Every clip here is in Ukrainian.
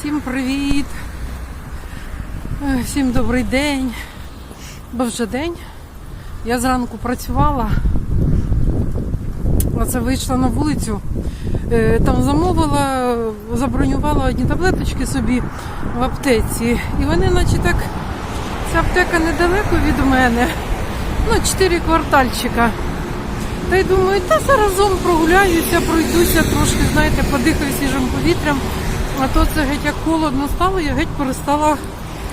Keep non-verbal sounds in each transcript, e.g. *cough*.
Всім привіт! Е, Всім добрий день. Бо вже день. Я зранку працювала, оце вийшла на вулицю. Е, Там замовила, забронювала одні таблеточки собі в аптеці. І вони, наче так, ця аптека недалеко від мене. Ну, чотири квартальчика. Та й думаю, та заразом прогуляюся, пройдуся трошки, знаєте, подихаю свіжим повітрям. А то це геть як холодно стало, я геть перестала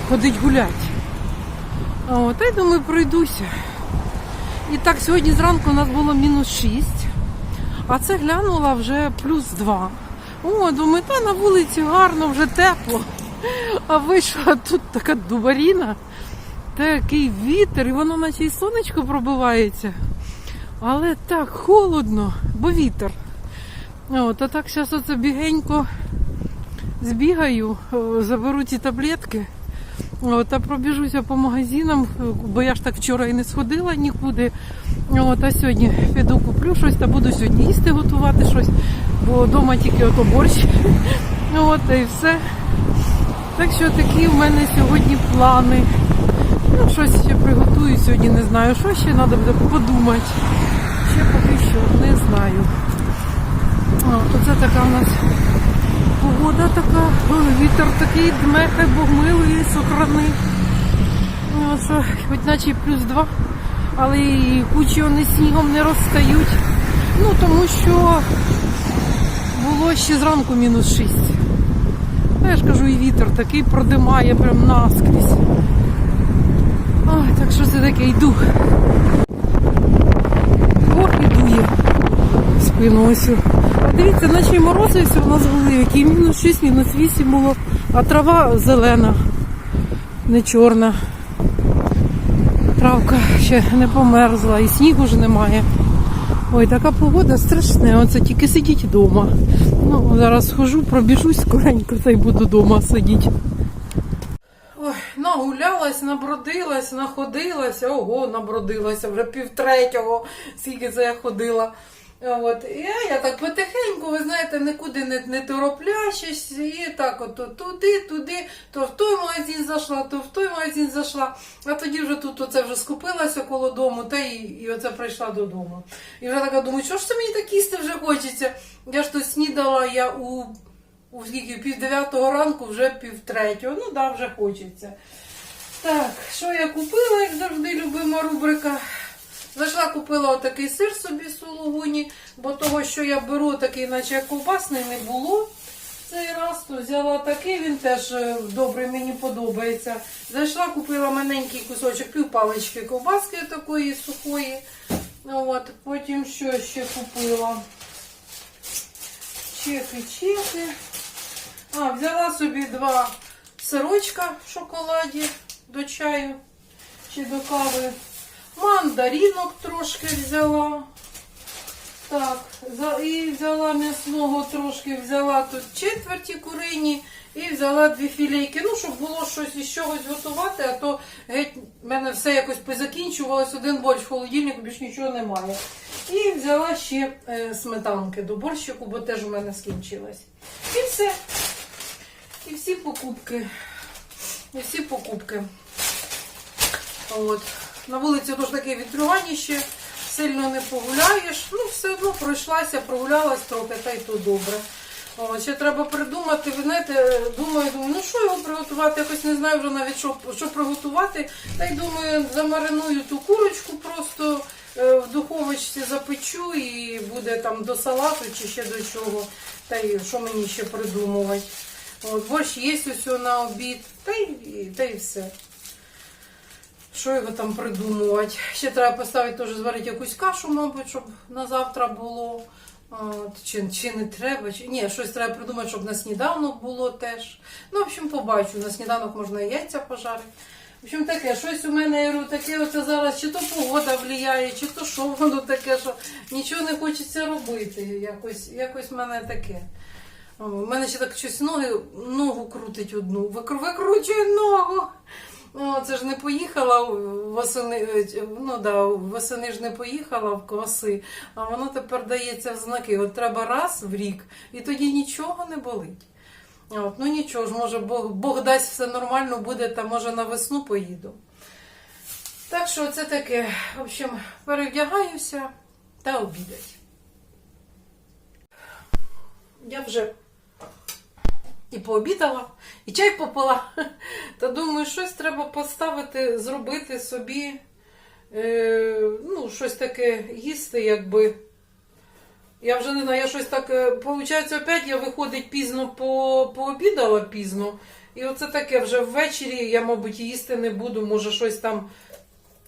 ходити гуляти. Та й думаю, пройдуся. І так, сьогодні зранку у нас було мінус 6, а це глянула вже плюс 2. О, думаю, та на вулиці гарно, вже тепло. А вийшла тут така дубаріна, такий вітер, і воно наче і сонечко пробивається. Але так холодно, бо вітер. От, а так зараз оце бігенько збігаю, заберу ці таблетки. От, а пробіжуся по магазинам, бо я ж так вчора і не сходила нікуди. От, а сьогодні піду куплю щось та буду сьогодні їсти готувати щось, бо вдома тільки ото борщ. От, і все. Так що такі в мене сьогодні плани. Ну, щось ще приготую сьогодні, не знаю, що ще треба буде подумати. Ще поки що не знаю. Оце така у нас погода така, вітер такий дме, хай Бог милує, сохрани. Ну, хоч наче плюс два, але і кучі вони снігом не розстають. Ну, тому що було ще зранку мінус 6. Ну, я ж кажу, і вітер такий продимає прям наскрізь. Ой, так що це таке йду. Ох, і дує в спину ось. А дивіться, наче морози ось у нас були, мінус 6, мінус 8 було, а трава зелена, не чорна. Травка ще не померзла, і снігу вже немає. Ой, така погода страшна, оце тільки сидіть вдома. Ну, зараз схожу, пробіжусь скоренько та й буду вдома сидіти. Ой, нагулялась, набродилась, находилась, ого, набродилася вже півтретього, скільки це я ходила. От, і я, так потихеньку, ви знаєте, нікуди не, не тороплящись, і так от туди, туди, то в той магазин зайшла, то в той магазин зайшла. А тоді вже тут оце вже скупилася коло дому, та і, і оце прийшла додому. І вже така думаю, що ж це мені так їсти вже хочеться? Я ж тут снідала, я у у скільки пів дев'ятого ранку, вже пів третього. Ну да, вже хочеться. Так, що я купила, як завжди, любима рубрика. Зайшла, купила отакий сир собі сулугуні, бо того, що я беру, такий, наче як ковбасний, не було. Цей раз то взяла такий, він теж е, добрий, мені подобається. Зайшла, купила маленький кусочок, півпалички ковбаски такої сухої. От, потім що ще купила? Чехи, чехи. А, взяла собі два сирочка в шоколаді до чаю чи до кави. Мандаринок трошки взяла. Так, і взяла м'ясного трошки, взяла тут четверті курині і взяла дві філейки. Ну, щоб було щось із чогось готувати, а то геть в мене все якось позакінчувалось, один борщ в холодильнику, більш нічого немає. І взяла ще е, сметанки до борщику, бо теж у мене скінчилось. І все. І всі покупки. І всі покупки. От. На вулиці тож таке вітрюганіще, сильно не погуляєш. Ну, все одно пройшлася, прогулялась трохи, та й то добре. От, ще треба придумати, ви знаєте, думаю, думаю, ну що його приготувати, якось не знаю вже навіть що, що приготувати. Та й думаю, замариную ту курочку просто е, в духовочці запечу і буде там до салату чи ще до чого. Та й що мені ще придумувати. От, борщ є ось на обід, та й, та й все. Що його там придумувати? Ще треба поставити теж зварити якусь кашу, мабуть, щоб на завтра було. От, чи, чи не треба, чи ні, щось треба придумати, щоб на сніданок було теж. Ну, в общем, побачу. На сніданок можна яйця пожарити. В общем, таке, щось у мене таке оце зараз, чи то погода влияє, чи то що воно таке, що нічого не хочеться робити. Якось, якось в мене таке. У мене ще так щось ноги, ногу крутить одну, викру- викручує ногу. О, це ж не поїхала восени, е, ну да, восени ж не поїхала в коси, а воно тепер дається в знаки. От треба раз в рік, і тоді нічого не болить. От, ну нічого ж, може, Бог, Бог дасть все нормально буде, та може на весну поїду. Так що це таке. В общем, перевдягаюся та обідать. Я вже і пообідала, і чай попила. *laughs* Та думаю, щось треба поставити, зробити собі, е, ну, щось таке їсти, якби. Я вже не знаю, я щось так. Виходить, опять я виходить пізно по, пообідала пізно. І оце таке вже ввечері я, мабуть, їсти не буду. Може, щось там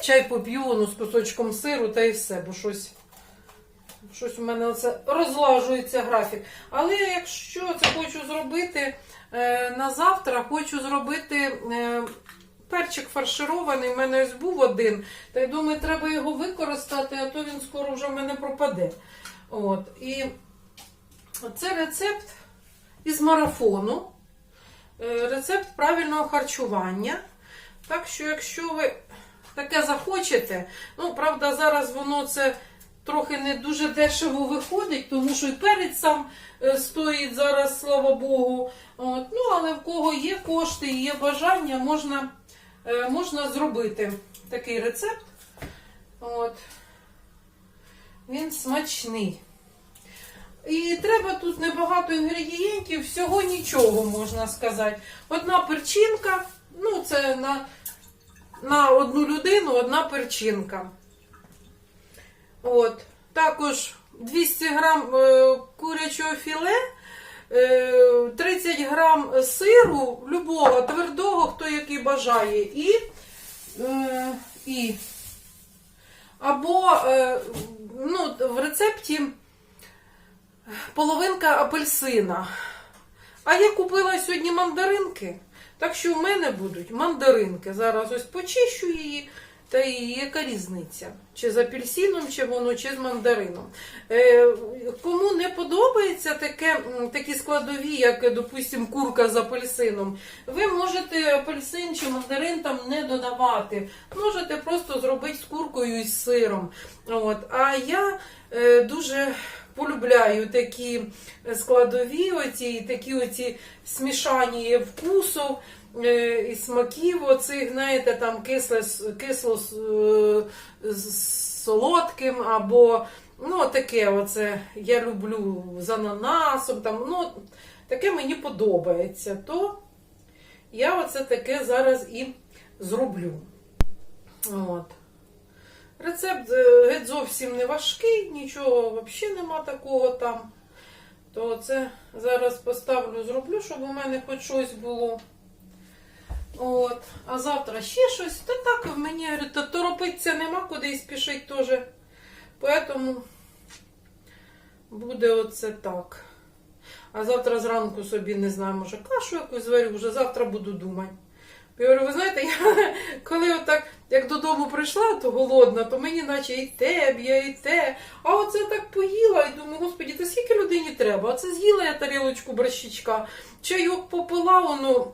чай поп'ю ну, з кусочком сиру та і все, бо щось. Щось у мене оце розлажується графік. Але якщо це хочу зробити е, на завтра, хочу зробити е, перчик фарширований. У мене ось був один. Та й думаю, треба його використати, а то він скоро вже в мене пропаде. От. І це рецепт із марафону. Е, Рецепт правильного харчування. Так що, якщо ви таке захочете, ну, правда, зараз воно це трохи не дуже дешево виходить, тому що і перець сам е, стоїть зараз, слава Богу. От. Ну, але в кого є кошти і є бажання, можна, е, можна зробити такий рецепт. От. Він смачний. І треба тут небагато інгредієнтів, всього нічого можна сказати. Одна перчинка, ну це на, на одну людину одна перчинка. От. Також 200 грам е, курячого філе, е, 30 грам сиру, любого, твердого, хто який бажає, і, е, і або е, ну, в рецепті половинка апельсина. А я купила сьогодні мандаринки. Так що в мене будуть мандаринки. Зараз ось почищу її. Та яка різниця? Чи з апельсином, чи воно, чи з мандарином. Е, кому не подобається таке, такі складові, як, допустим, курка з апельсином, ви можете апельсин чи мандарин там не додавати. Можете просто зробити з куркою і з сиром. От. А я е, дуже полюбляю такі складові, оці, такі оці смішані вкусів і смаків, оцих, знаєте, там кисле, кисло з, е, солодким, або ну, таке оце я люблю з ананасом, там, ну, таке мені подобається. То я оце таке зараз і зроблю. От. Рецепт е, геть зовсім не важкий, нічого взагалі нема такого там. То це зараз поставлю, зроблю, щоб у мене хоч щось було. От. А завтра ще щось. Та так в мені та торопитися нема куди і спішить теж. Поэтому буде оце так. А завтра зранку собі не знаю, може кашу якусь зварю, вже завтра буду думати. Я говорю, ви знаєте, я *laughs* коли отак, як додому прийшла, то голодна, то мені наче і те б'є, і те. А оце так поїла і думаю, господі, та скільки людині треба? Оце з'їла я тарілочку борщичка, чайок попила воно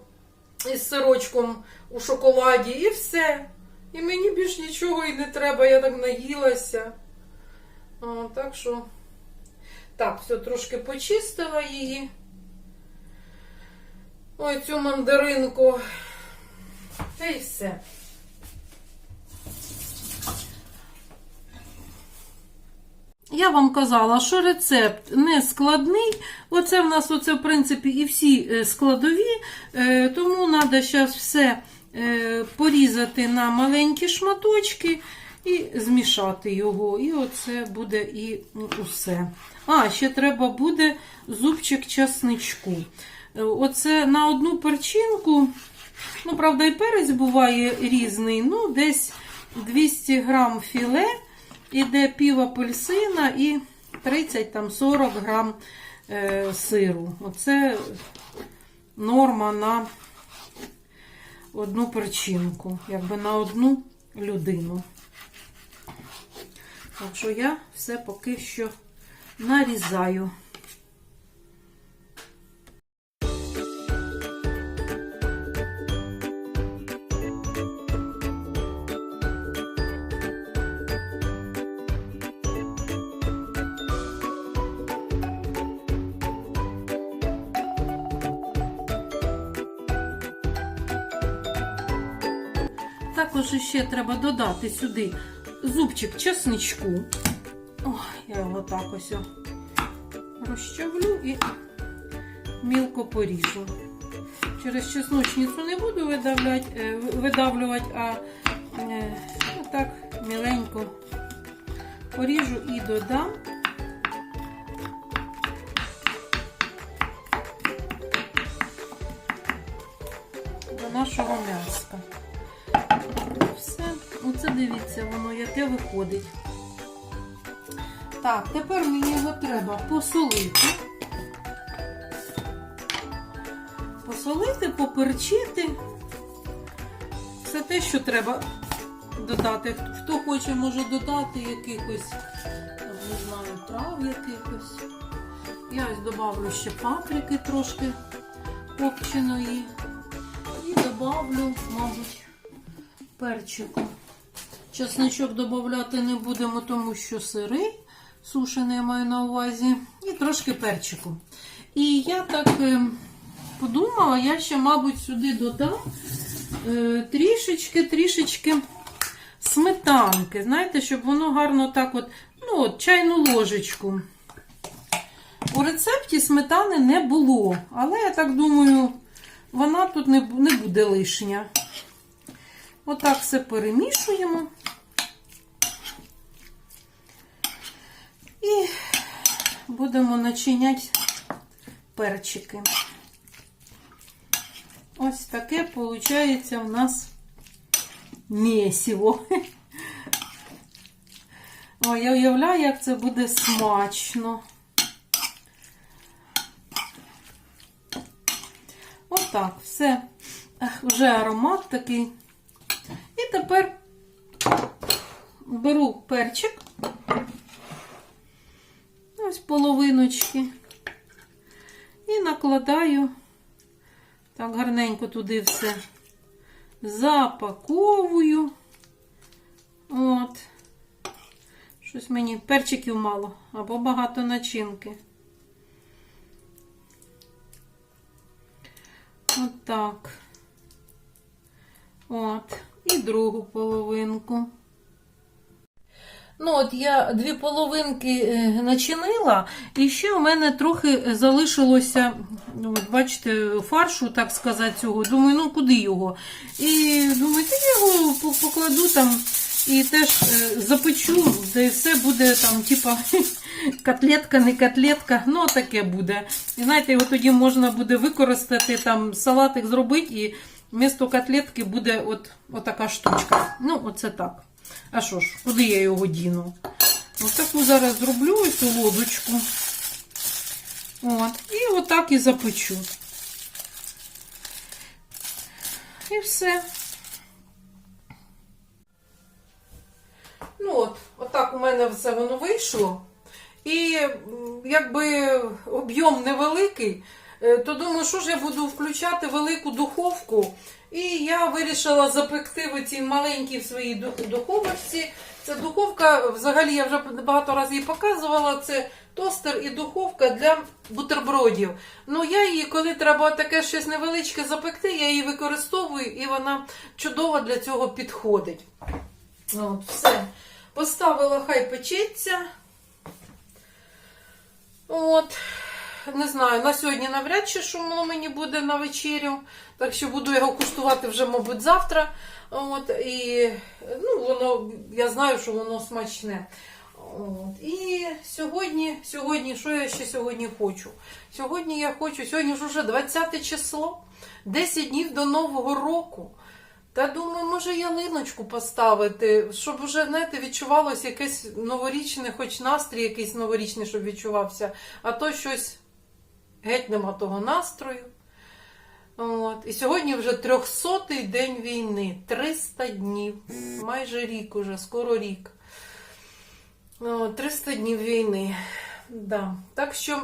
із сирочком у шоколаді, і все. І мені більш нічого і не треба, я так наїлася. О, так що, так, все, трошки почистила її. Ой, цю мандаринку. Та й все. Я вам казала, що рецепт не складний. Оце в нас, оце, в принципі, і всі е, складові. Е, Тому треба зараз все е, порізати на маленькі шматочки і змішати його. І оце буде і усе. А, ще треба буде зубчик часничку. Оце на одну перчинку. Ну, правда, і перець буває різний. Ну, десь 200 грам філе, іде пів апельсина і 30-40 грам е, сиру. Оце норма на одну перчинку, якби на одну людину. Так що я все поки що нарізаю. Також ще треба додати сюди зубчик чесничку. Ой, я його так ось розчавлю і мілко поріжу. Через чесночницю не буду видавлять, е, видавлювати, а е, так міленько поріжу і додам. Воно яке виходить. Так, тепер мені його треба посолити. Посолити, поперчити. Все те, що треба додати. Хто хоче, може додати якихось, не знаю, трав якихось. Я ось додавлю ще паприки трошки копченої. І додавлю, мабуть, перчику. Чесничок додати не будемо, тому що сирий, сушений я маю на увазі, і трошки перчику. І я так е, подумала, я ще, мабуть, сюди додам е, трішечки, трішечки сметанки. Знаєте, щоб воно гарно так от, ну от, чайну ложечку. У рецепті сметани не було, але я так думаю, вона тут не буде лишня. Отак все перемішуємо. І будемо начиняти перчики. Ось таке виходить у нас месиво. Ой, я уявляю, як це буде смачно. Отак, все. Вже аромат такий. І тепер беру перчик. Половиночки. І накладаю так гарненько туди все запаковую. От. Щось мені перчиків мало або багато начинки. Отак. От. І другу половинку. Ну, от я дві половинки е, начинила, і ще у мене трохи залишилося, ну, от бачите, фаршу, так сказати, цього. Думаю, ну куди його? І думаю, я його покладу там і теж е, запечу, де все буде там, типа, *laughs* котлетка, не котлетка, ну таке буде. І знаєте, його тоді можна буде використати, там салатик зробити, і вмісто котлетки буде от, отака штучка. Ну, оце так. А що ж, куди я його діну? Ось таку зараз зроблю цю лодочку. От. І отак і запечу. І все. Ну от, отак у мене все воно вийшло. І якби об'єм невеликий, то думаю, що ж я буду включати велику духовку. І я вирішила запекти в цій маленькій своїй дух- духовочці. Це духовка, взагалі я вже багато разів її показувала. Це тостер і духовка для бутербродів. Ну, я її, коли треба таке щось невеличке запекти, я її використовую і вона чудово для цього підходить. От, все. Поставила, хай печеться. От. Не знаю, на сьогодні навряд чи воно мені буде на вечерю. Так що буду його куштувати вже, мабуть, завтра. От, і ну, воно, я знаю, що воно смачне. От. І сьогодні, сьогодні, що я ще сьогодні хочу? Сьогодні я хочу, сьогодні ж уже 20 число, 10 днів до Нового року. Та думаю, може ялиночку поставити, щоб вже, знаєте, відчувалося якесь новорічне, хоч настрій якийсь новорічний, щоб відчувався, а то щось геть нема того настрою. От. І сьогодні вже 300-й день війни, 300 днів, майже рік уже, скоро рік. 300 днів війни. Да. Так що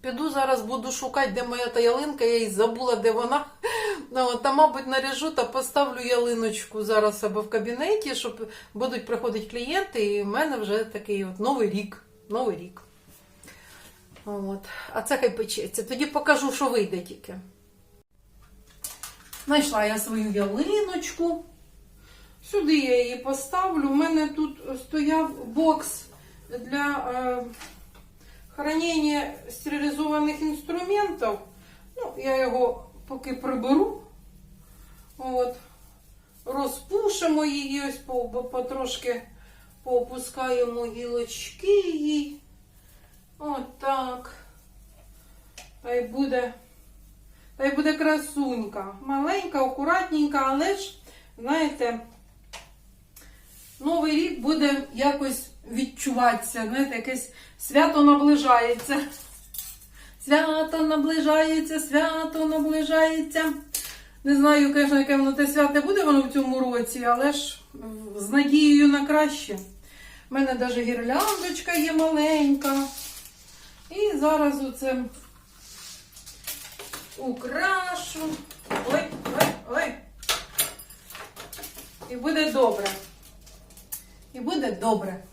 піду зараз буду шукати, де моя та ялинка, я її забула, де вона. Та, мабуть, наряжу та поставлю ялиночку зараз себе в кабінеті, щоб будуть приходити клієнти, і в мене вже такий от новий рік. Новий рік. От. А це хай печеться. Тоді покажу, що вийде тільки. Знайшла я свою ялиночку. Сюди я її поставлю. У мене тут стояв бокс для е, хранення стерилізованих інструментів. Ну, я його поки приберу. От. Розпушимо її, ось по, по- потрошки поопускаємо гілочки їй. От так. Та й буде. Та й буде красунька. Маленька, акуратненька, але ж, знаєте, Новий рік буде якось відчуватися. Знаєте, якесь свято наближається. Свято наближається, свято наближається. Не знаю, звісно, яке воно те святе буде воно в цьому році, але ж з надією на краще. У мене навіть гірляндочка є маленька. І зараз оце украшу. Ой, ой, ой. І буде добре. І буде добре.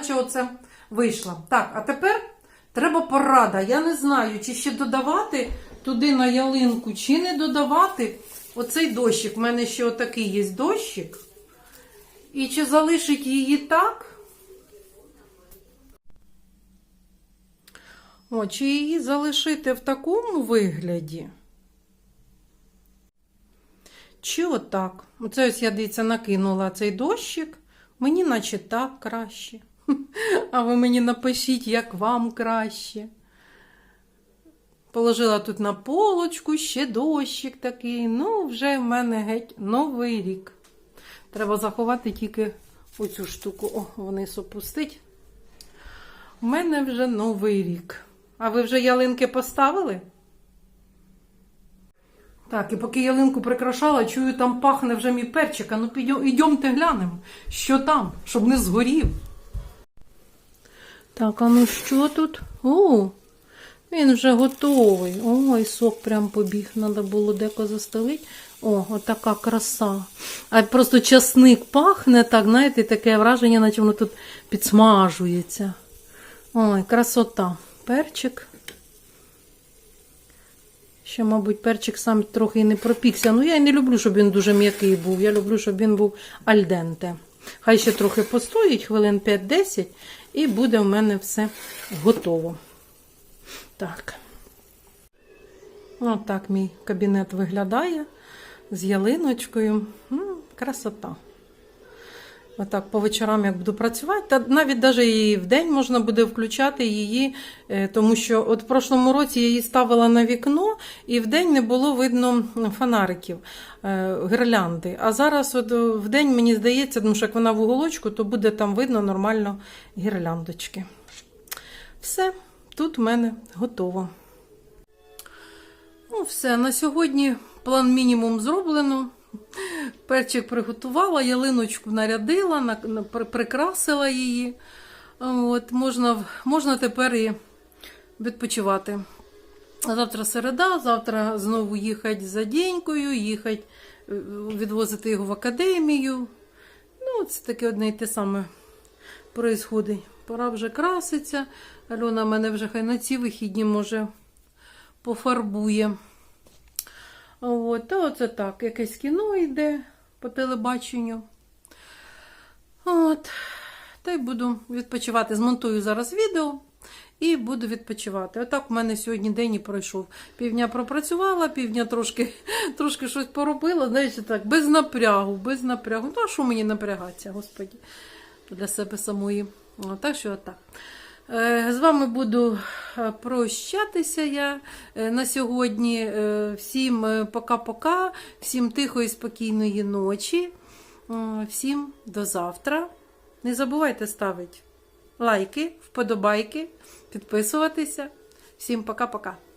Наче оце вийшло. Так, а тепер треба порада. Я не знаю, чи ще додавати туди на ялинку, чи не додавати оцей дощик. У мене ще отакий є дощик. І чи залишить її так? О, чи її залишити в такому вигляді? Чи отак? Оце ось я дивіться, накинула цей дощик. Мені наче так краще. *laughs* А ви мені напишіть, як вам краще. Положила тут на полочку ще дощик такий. Ну, вже в мене геть новий рік. Треба заховати тільки оцю штуку. О, вниз опустить. У мене вже новий рік. А ви вже ялинки поставили? Так, і поки ялинку прикрашала, чую, там пахне вже мій перчик. А ну ідемте глянемо, що там, щоб не згорів. Так, а ну що тут? О, він вже готовий. Ой, сок прям побіг. Треба було деко застелити. О, отака краса. А просто часник пахне так, знаєте, таке враження, наче воно тут підсмажується. Ой, красота. Перчик. Ще, мабуть, перчик сам трохи і не пропікся. Ну, я й не люблю, щоб він дуже м'який був. Я люблю, щоб він був альденте. Хай ще трохи постоїть, хвилин 5-10, і буде в мене все готово. Так. Отак мій кабінет виглядає з ялиночкою. Красота. Отак по вечорам, як буду працювати, та навіть даже і в день можна буде включати її, е, тому що от в прошлому році я її ставила на вікно, і в день не було видно фонариків, е, гірлянди. А зараз от в день мені здається, тому що як вона в уголочку, то буде там видно нормально гірляндочки. Все, тут в мене готово. Ну, все, на сьогодні план мінімум зроблено. Перчик приготувала, ялиночку нарядила, на- на- при- прикрасила її. От, можна, можна тепер і відпочивати. Завтра середа, завтра знову їхати за Денькою, їхати е, відвозити його в академію. Ну, це таке одне і те саме происходить. Пора вже краситься. Альона мене вже хай на ці вихідні може пофарбує. От, та оце так, якесь кіно йде по телебаченню. От. Та й буду відпочивати. Змонтую зараз відео і буду відпочивати. Отак у мене сьогодні день і пройшов. Півдня пропрацювала, півдня трошки, *laughs* трошки щось поробила, знаєте, так, без напрягу, без напрягу. Ну, а що мені напрягатися, господі, для себе самої. О, так що отак. Е, З вами буду е, прощатися я е, на сьогодні. Всім пока-пока, всім тихої, спокійної ночі. Всім до завтра. Не забувайте ставити лайки, вподобайки, підписуватися. Всім пока-пока.